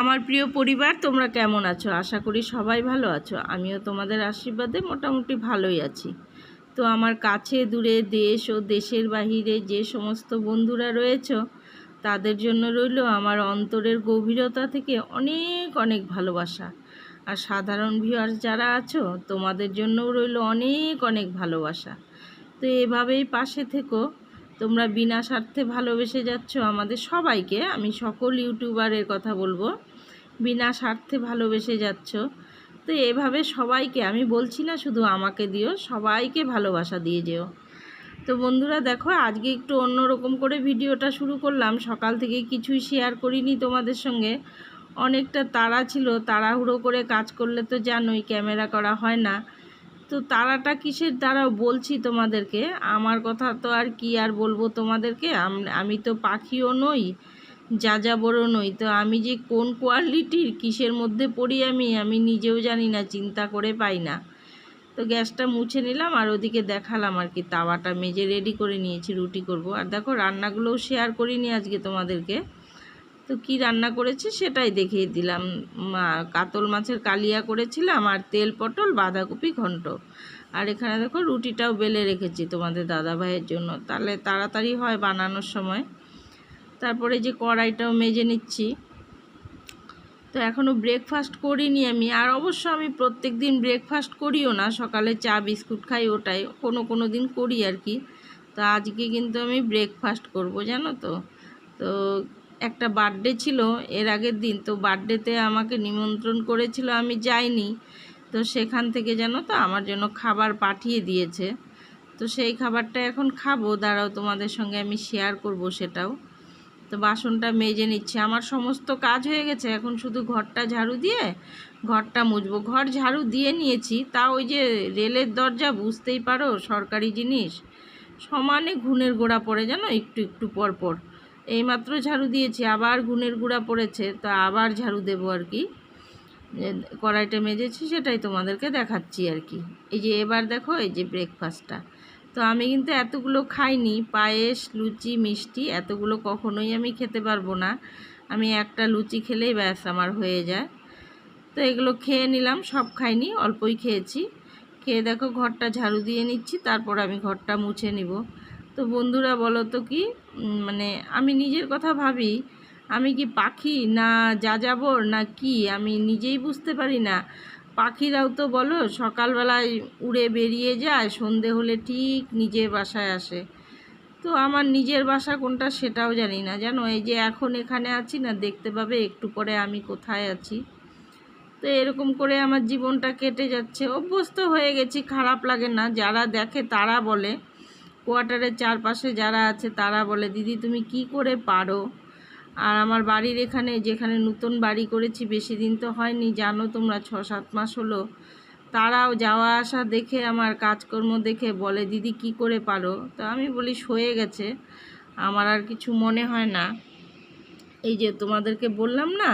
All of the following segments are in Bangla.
আমার প্রিয় পরিবার, তোমরা কেমন আছো? আশা করি সবাই ভালো আছো। আমিও তোমাদের আশীর্বাদে মোটামুটি ভালোই আছি। তো আমার কাছে, দূরে দেশ ও দেশের বাহিরে যে সমস্ত বন্ধুরা রয়েছো, তাদের জন্য রইল আমার অন্তরের গভীরতা থেকে অনেক অনেক ভালোবাসা। আর সাধারণ ভিউয়ার্স যারা আছো, তোমাদের জন্যও রইল অনেক অনেক ভালোবাসা। তো এভাবেই পাশে থেকো। তোমরা বিনা স্বার্থে ভালোবেসে যাচ্ছ আমাদের সবাইকে, আমি সকল ইউটিউবারের কথা বলব, বিনা স্বার্থে ভালোবেসে যাচ্ছ। তো এভাবে সবাইকে, আমি বলছি না শুধু আমাকে দিও, সবাইকে ভালোবাসা দিয়ে যেও। তো বন্ধুরা দেখো, আজকে একটু অন্যরকম করে ভিডিওটা শুরু করলাম। সকাল থেকে কিছুই শেয়ার করিনি তোমাদের সঙ্গে। অনেকটা তাড়া ছিল, তাড়াহুড়ো করে কাজ করলে তো জানোই, ক্যামেরা করা হয় না। তো তারাটা কিসের? দ্বারা বলছি তোমাদেরকে। আমার কথা তো আর কি আর বলব তোমাদেরকে? আম- তো পাখিও নই যা যা বড় নই। তো আমি যে কোন কোয়ালিটির কিসের মধ্যে পড়ি আমি আমি নিজেও জানি না, চিন্তা করে পাই না। তো গ্যাসটা মুছে নিলাম আর ওদিকে দেখালাম আর কি, তাওয়াটা মেজে রেডি করে নিয়েছি, রুটি করব। আর দেখো, রান্নাগুলোও শেয়ার করিনি আজকে তোমাদেরকে। তো কি রান্না করেছি সেটাই দেখিয়ে দিলাম। কাতল মাছের কালিয়া করেছিলাম আর তেল পটল, বাঁধাকপি, ঘন্ট। আর এখানে দেখো রুটিটাও বেলে রেখেছি তোমাদের দাদা ভাইয়ের জন্য। তাহলে তাড়াতাড়ি হয় বানানোর সময়। তারপরে যে কড়াইটাও মেজে নিচ্ছি। তো এখনও ব্রেকফাস্ট করিনি আমি। আর অবশ্য আমি প্রত্যেক দিন ব্রেকফাস্ট করিও না। সকালে চা, বিস্কুট খাই ওটাই। কোনো কোনো দিন করি আর কি। তো আজকে কিন্তু আমি ব্রেকফাস্ট করব, জানো তো। তো একটা বার্থডে ছিল, এর আগের দিন। তো বার্থডেতে আমাকে নিমন্ত্রণ করেছিল, আমি যাইনি। তো সেখান থেকে যেন তো আমার জন্য খাবার পাঠিয়ে দিয়েছে। তো সেই খাবারটা এখন খাব। দাঁড়াও, তোমাদের সঙ্গে আমি শেয়ার করব সেটাও। তো বাসনটা মেজে নিচ্ছে। আমার সমস্ত কাজ হয়ে গেছে। এখন শুধু ঘরটা ঝাড়ু দিয়ে, ঘরটা মুছবো ঘর ঝাড়ু দিয়ে নিয়েছি। তা ওই যে রেলের দরজা, বুঝতেই পারো, সরকারি জিনিস। সমানে ঘুণের গোড়া পড়ে যেন একটু একটু পর পর। এইমাত্র ঝাড়ু দিয়েছি, আবার ঘুণের গুঁড়া পড়েছে, তো আবার ঝাড়ু দেবো আর কি। কড়াইটা মেজেছি, সেটাই তোমাদেরকে দেখাচ্ছি আর কি। এই যে এবার দেখো, এই যে ব্রেকফাস্টটা তো আমি কিন্তু এতগুলো খাইনি, পায়েস, লুচি, মিষ্টি, এতগুলো কখনোই আমি খেতে পারব না। আমি একটা লুচি খেলেই ব্যাস, আমার হয়ে যায়। তো এগুলো খেয়ে নিলাম, সব খাইনি, অল্পই খেয়েছি। খেয়ে দেখো, ঘরটা ঝাড়ু দিয়ে নিচ্ছি, তারপর আমি ঘরটা মুছে নিব। তো বন্ধুরা, বলো তো কি? মানে আমি নিজের কথা ভাবি, আমি কি পাখি না যা যাবর না কি? আমি নিজেই বুঝতে পারি না। পাখিরাও তো বলো, সকালবেলায় উড়ে বেরিয়ে যায়, সন্ধে হলে ঠিক নিজের বাসায় আসে। তো আমার নিজের বাসা কোনটা সেটাও জানি না। জানো, এই যে এখন এখানে আছি না, দেখতে পাবে একটু পরে আমি কোথায় আছি। তো এরকম করে আমার জীবনটা কেটে যাচ্ছে। অভ্যস্ত হয়ে গেছি, খারাপ লাগে না। যারা দেখে তারা বলে। কোয়ার্টারের চারপাশে যারা আছে, তারা বলে, দিদি, তুমি কি করে পারো? আর আমার বাড়ির এখানে, যেখানে নতুন বাড়ি করেছি, বেশি দিন তো হয়নি, জানো তোমরা ছ সাত মাস হলো। তারাও যাওয়া আসা দেখে, আমার কাজকর্ম দেখে বলে, দিদি, কি করে পারো? তো আমি বলি, সয়ে গেছে। আমার আর কিছু মনে হয় না। এই যে তোমাদেরকে বললাম না,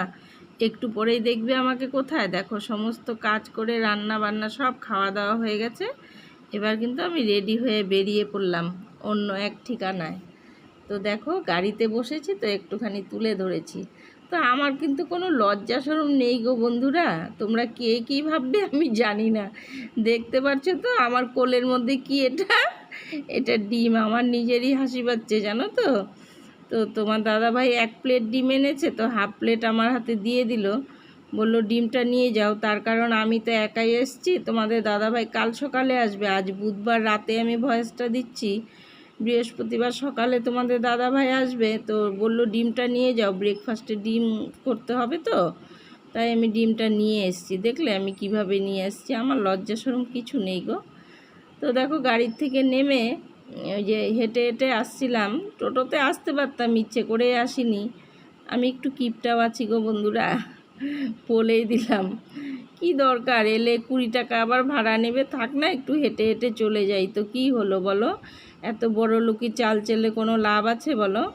একটু পরেই দেখবে আমাকে কোথায়। দেখো, সমস্ত কাজ করে রান্না বান্না সব খাওয়া দাওয়া হয়ে গেছে। এবার কিন্তু আমি রেডি হয়ে বেরিয়ে পড়লাম অন্য এক ঠিকানায়। তো দেখো, গাড়িতে বসেছি তো একটুখানি তুলে ধরেছি। তো আমার কিন্তু কোনো লজ্জা সরম নেই গো বন্ধুরা। তোমরা কে কী ভাববে আমি জানি না। দেখতে পাচ্ছ তো আমার কোলের মধ্যে কি এটা? এটা ডিম, আমার নিজেরই হাসি পাচ্ছে, জানো তো? তো তোমার দাদা ভাই এক প্লেট ডিম এনেছে, তো হাফ প্লেট আমার হাতে দিয়ে দিল। বলল, ডিমটা নিয়ে যাও। তার কারণ আমি তো একাই এসছি। তোমাদের দাদাভাই কাল সকালে আসবে। আজ বুধবার রাতে আমি ভয়েসটা দিচ্ছি। বৃহস্পতিবার সকালে তোমাদের দাদাভাই আসবে। তো বলল, ডিমটা নিয়ে যাও। ব্রেকফাস্টে ডিম করতে হবে তো? তাই আমি ডিমটা নিয়ে এসেছি। দেখলে আমি কীভাবে নিয়ে এসেছি? আমার লজ্জা সরম কিছু নেই গো। তো দেখো, গাড়ির থেকে নেমে ওই যে হেঁটে হেঁটে আসছিলাম। টোটোতে আসতে পারতাম, ইচ্ছে করে আসিনি। আমি একটু কিপটাও আছি গো বন্ধুরা। বলেই দিলাম। কি দরকার? এলে কুড়ি টাকা আবার ভাড়া নেবে, থাক না, একটু হেঁটে হেঁটে চলে যাই। তো কি হলো বলো? এত বড় লোকি চাল চেলে কোনো লাভ আছে বলো?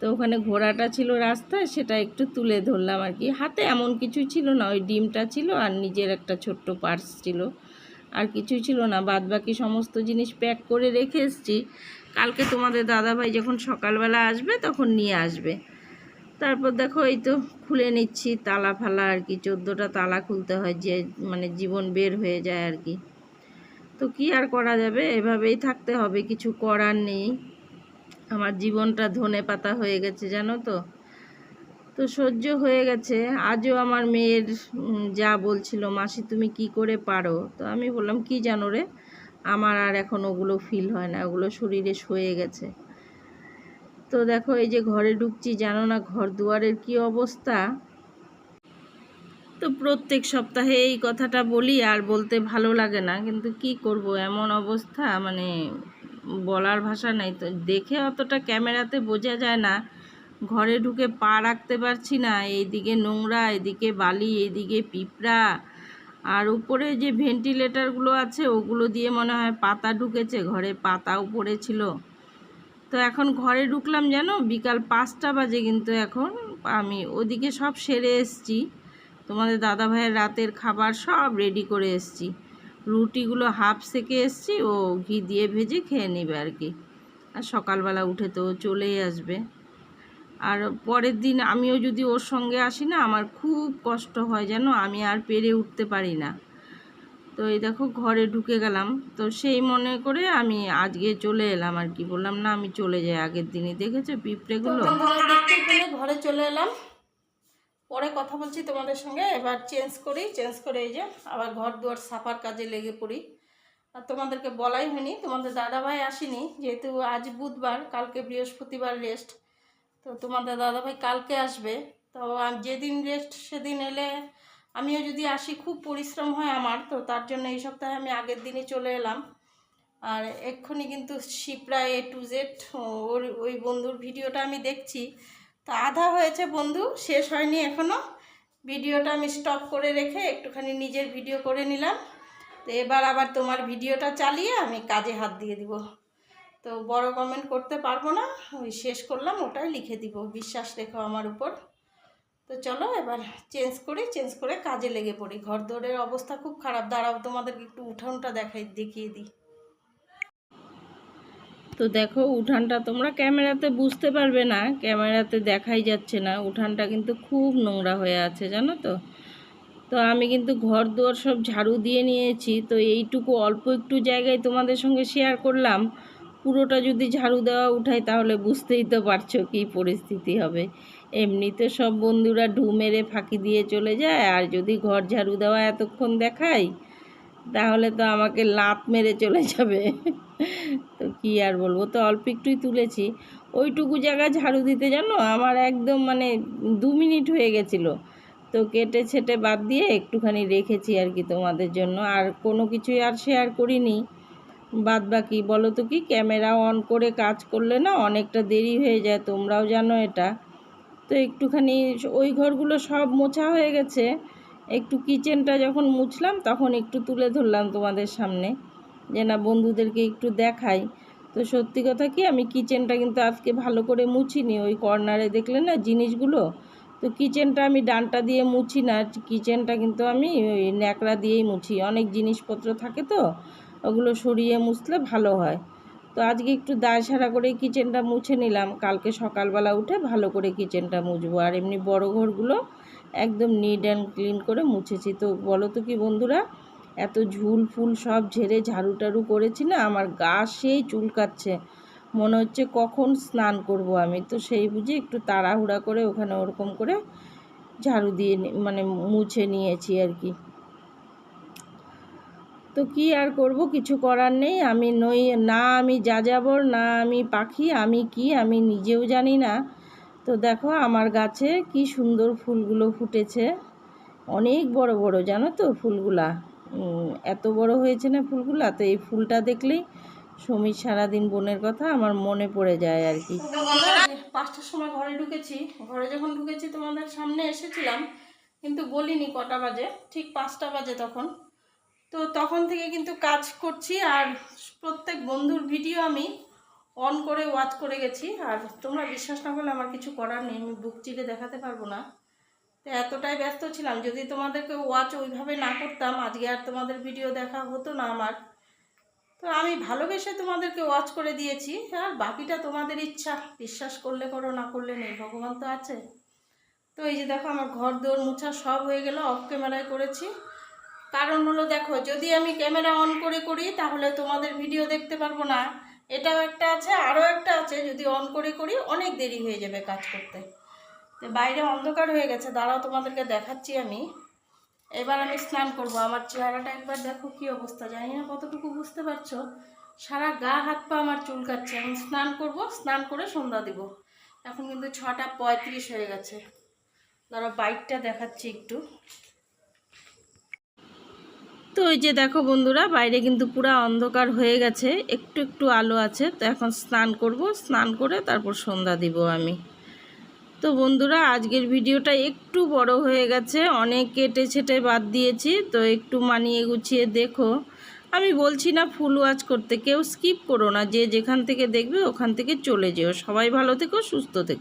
তো ওখানে ঘোড়াটা ছিল রাস্তায়, সেটা একটু তুলে ধরলাম আর কি। হাতে এমন কিছু ছিল না, ওই ডিমটা ছিল আর নিজের একটা ছোট্ট পার্স ছিল। আর কিছুই ছিল না বাদ বাকি সমস্ত জিনিস প্যাক করে রেখে এসেছি। কালকে তোমাদের দাদাভাই যখন সকালবেলা আসবে, তখন নিয়ে আসবে। তারপর দেখো এই তো খুলে নিচ্ছি, তালা ফালা আর কি, চোদ্দোটা তালা খুলতে হয় যে মানে জীবন বের হয়ে যায় আর কি। তো কি আর করা যাবে? এভাবেই থাকতে হবে, কিছু করার নেই। আমার জীবনটা ধনে পাতা হয়ে গেছে, জানো তো? তো সহ্য হয়ে গেছে। আজও আমার মেয়ের যা বলছিল, মাসি, তুমি কি করে পারো? তো আমি বললাম, কি জানো রে? আমার আর এখন ওগুলো ফিল হয় না, ওগুলো শরীরে সয়ে গেছে। তো দেখো, এই যে ঘরে ঢুকছি, জানো না ঘর দুয়ারের কি অবস্থা? তো প্রত্যেক সপ্তাহে এই কথাটা বলি, আর বলতে ভালো লাগে না। কিন্তু কি করব, এমন অবস্থা মানে বলার ভাষা নেই। তো দেখে অতটা ক্যামেরাতে বোঝা যায় না। ঘরে ঢুকে পা রাখতে পারছি না। এইদিকে নোংরা, এদিকে বালি এদিকে পিঁপড়া। আর উপরে যে ভেন্টিলেটারগুলো আছে, ওগুলো দিয়ে মনে হয় পাতা ঢুকেছে। ঘরে পাতাও পড়েছিল। তো এখন ঘরে ঢুকলাম যেন, বিকাল পাঁচটা বাজে কিন্তু এখন। আমি ওদিকে সব সেরে এসছি। তোমাদের দাদা ভাইয়ের রাতের খাবার সব রেডি করে এসছি। রুটিগুলো হাফ সেকে এসছি, ও ঘি দিয়ে ভেজে খেয়ে নেবে আর কি। আর সকালবেলা উঠে তো চলেই আসবে। আর পরের দিন আমিও যদি ওর সঙ্গে আসি না, আমার খুব কষ্ট হয় যেন, আমি আর পেরে উঠতে পারি না। তো এই দেখো ঘরে ঢুকে গেলাম। তো সেই মনে করে আমি আজকে চলে এলাম আর কি। বললাম, না, আমি চলে যাই আগের দিনই। দেখেছ পিঁপড়েগুলো? ঘরে চলে এলাম। পরে কথা বলছি তোমাদের সঙ্গে। এবার চেঞ্জ করি। চেঞ্জ করে এই যে আবার ঘর দুয়ার সাফার কাজে লেগে পড়ি। আর তোমাদেরকে বলাই হয়নি। তোমাদের দাদাভাই আসেনি, যেহেতু আজ বুধবার, কালকে বৃহস্পতিবার রেস্ট তো তোমাদের দাদাভাই কালকে আসবে। তো যেদিন রেস্ট সেদিন এলে আমিও যদি আসি, খুব পরিশ্রম হয় আমার, তো তার জন্য এই সপ্তাহে আমি আগের দিনই চলে এলাম। আর এক্ষুনি কিন্তু শিপ্রা এ টু জেড ওর ওই বন্ধুর ভিডিওটা আমি দেখছি। তো আধা হয়েছে বন্ধু, শেষ হয়নি এখনও ভিডিওটা আমি স্টপ করে রেখে একটুখানি নিজের ভিডিও করে নিলাম। তো এবার আবার তোমার ভিডিওটা চালিয়ে আমি কাজে হাত দিয়ে দিব। তো বড় কমেন্ট করতে পারব না, ওই শেষ করলাম, ওটাই লিখে দিব। বিশ্বাস রেখো আমার উপর। তো চলো এবার চেঞ্জ করি চেঞ্জ করে কাজে লেগে পড়ি। ঘর দৌড়ের অবস্থা খুব খারাপ। দাঁড়াও, তোমাদেরকে একটু উঠানটা দেখাই, দেখিয়ে দিই। তো দেখো, উঠানটা তোমরা ক্যামেরাতে বুঝতে পারবে না, ক্যামেরাতে দেখাই যাচ্ছে না। উঠানটা কিন্তু খুব নোংরা হয়ে আছে, জানো তো? তো আমি কিন্তু ঘর দুয়ার সব ঝাড়ু দিয়ে নিয়েছি। তো এইটুকু অল্প একটু জায়গায় তোমাদের সঙ্গে শেয়ার করলাম। পুরোটা যদি ঝাড়ু দেওয়া উঠাই, তাহলে বুঝতেই তো পারছ কী পরিস্থিতি হবে। এমনিতে সব বন্ধুরা ঢু মেরে ফাঁকি দিয়ে চলে যায়, আর যদি ঘর ঝাড়ু দেওয়া এতক্ষণ দেখাই, তাহলে তো আমাকে লাত মেরে চলে যাবে। তো কি আর বলব, তো অল্প একটুই তুলেছি। ওইটুকু জায়গা ঝাড়ু দিতে জানো? আমার একদম মানে দু মিনিট হয়ে গেছিল। তো কেটে ছেটে বাদ দিয়ে একটুখানি রেখেছি আর কি তোমাদের জন্য। আর কোনো কিছুই আর শেয়ার করিনি। বাদ বাকি, বলো তো কি? ক্যামেরা অন করে কাজ করলে না অনেকটা দেরি হয়ে যায়, তোমরাও জানো এটা। তো একটুখানি ওই ঘরগুলো সব মোছা হয়ে গেছে। একটু কিচেনটা যখন মুছলাম, তখন একটু তুলে ধরলাম তোমাদের সামনে, যে না বন্ধুদেরকে একটু দেখাই। তো সত্যি কথা কি, আমি কিচেনটা কিন্তু আজকে ভালো করে মুছিনি। ওই কর্নারে দেখলে না জিনিসগুলো? তো কিচেনটা আমি ডানটা দিয়ে মুছি না কিচেনটা কিন্তু আমি ওই ন্যাকড়া দিয়েই মুছি। অনেক জিনিসপত্র থাকে তো, ওগুলো সরিয়ে মুছলে ভালো হয়। তো আজকে একটু দায় সারা করে কিচেনটা মুছে নিলাম। কালকে সকালবেলা উঠে ভালো করে কিচেনটা মুছবো। আর এমনি বড় ঘরগুলো একদম নিট অ্যান্ড ক্লিন করে মুছেছি। তো বলো তো কি বন্ধুরা, এত ঝুল ফুল সব ঝেড়ে ঝাড়ু টাড়ু করেছি না, আমার গা সেই চুলকাচ্ছে। মনে হচ্ছে কখন স্নান করব আমি। তো সেই বুঝে একটু তাড়াহুড়া করে ওখানে ওরকম করে ঝাড়ু দিয়ে মানে মুছে নিয়েছি আর কি। তো কি আর করব? কিছু করার নেই। আমি নই, না আমি যাযাবর, না আমি পাখি, আমি কি? আমি নিজেও জানি না। তো দেখো আমার গাছে কি সুন্দর ফুলগুলো ফুটেছে। অনেক বড় বড়, জানো তো ফুলগুলা। এত বড় হয়েছে না ফুলগুলা? তো এই ফুলটা দেখলেই সমীর সারাদিন বোনের কথা আমার মনে পড়ে যায় আর কি। পাঁচটার সময় ঘরে ঢুকেছি। ঘরে যখন ঢুকেছি তোমাদের সামনে এসেছিলাম, কিন্তু বলিনি কটা বাজে, ঠিক পাঁচটা বাজে তখন। তো তখন থেকে কিন্তু কাজ করছি আর প্রত্যেক বন্ধুর ভিডিও আমি অন করে ওয়াচ করে গেছি। আর তোমরা বিশ্বাস না করলে আমার কিছু করার নেই, আমি বুক চিরে দেখাতে পারব না। তো এতটাই ব্যস্ত ছিলাম, যদি তোমাদেরকে ওয়াচ ওইভাবে না করতাম, আজকে আর তোমাদের ভিডিও দেখা হতো না আমার। তো আমি ভালোবেসে তোমাদেরকে ওয়াচ করে দিয়েছি, আর বাকিটা তোমাদের ইচ্ছা। বিশ্বাস করলে করো, না করলে নেই, ভগবান তো আছে। তো এই যে দেখো, আমার ঘর দৌড় মুছা সব হয়ে গেল অফ ক্যামেরায় করেছি। কারণ হলো দেখো, যদি আমি ক্যামেরা অন করে করি, তাহলে তোমাদের ভিডিও দেখতে পারব না। এটাও একটা আছে, আরও একটা আছে, যদি অন করে করি, অনেক দেরি হয়ে যাবে কাজ করতে। বাইরে অন্ধকার হয়ে গেছে, দাঁড়াও তোমাদেরকে দেখাচ্ছি আমি। এবার আমি স্নান করব। আমার চেহারাটা একবার দেখো কি অবস্থা, জানি না কতটুকু বুঝতে পারছ। সারা গা, হাত, পা আমার চুলকাচ্ছে। আমি স্নান করব, স্নান করে সন্ধ্যা দিব। এখন কিন্তু ছটা পঁয়ত্রিশ হয়ে গেছে। ধরো বাইকটা দেখাচ্ছি একটু। তো ওই যে দেখো বন্ধুরা, বাইরে কিন্তু পুরো অন্ধকার হয়ে গেছে, একটু একটু আলো আছে, তো এখন স্নান করব, স্নান করে তারপর সন্ধ্যা দিব আমি। তো বন্ধুরা, আজকের ভিডিওটা একটু বড় হয়ে গেছে, অনেক কেটে ছেটে বাদ দিয়েছি, তো একটু মানিয়ে গুছিয়ে দেখো। আমি বলছি না ফুল ওয়াচ করতে, কেউ স্কিপ করো না, যে যেখান থেকে দেখবে ওখান থেকে চলে যেও। সবাই ভালো থেকো, সুস্থ থেকো।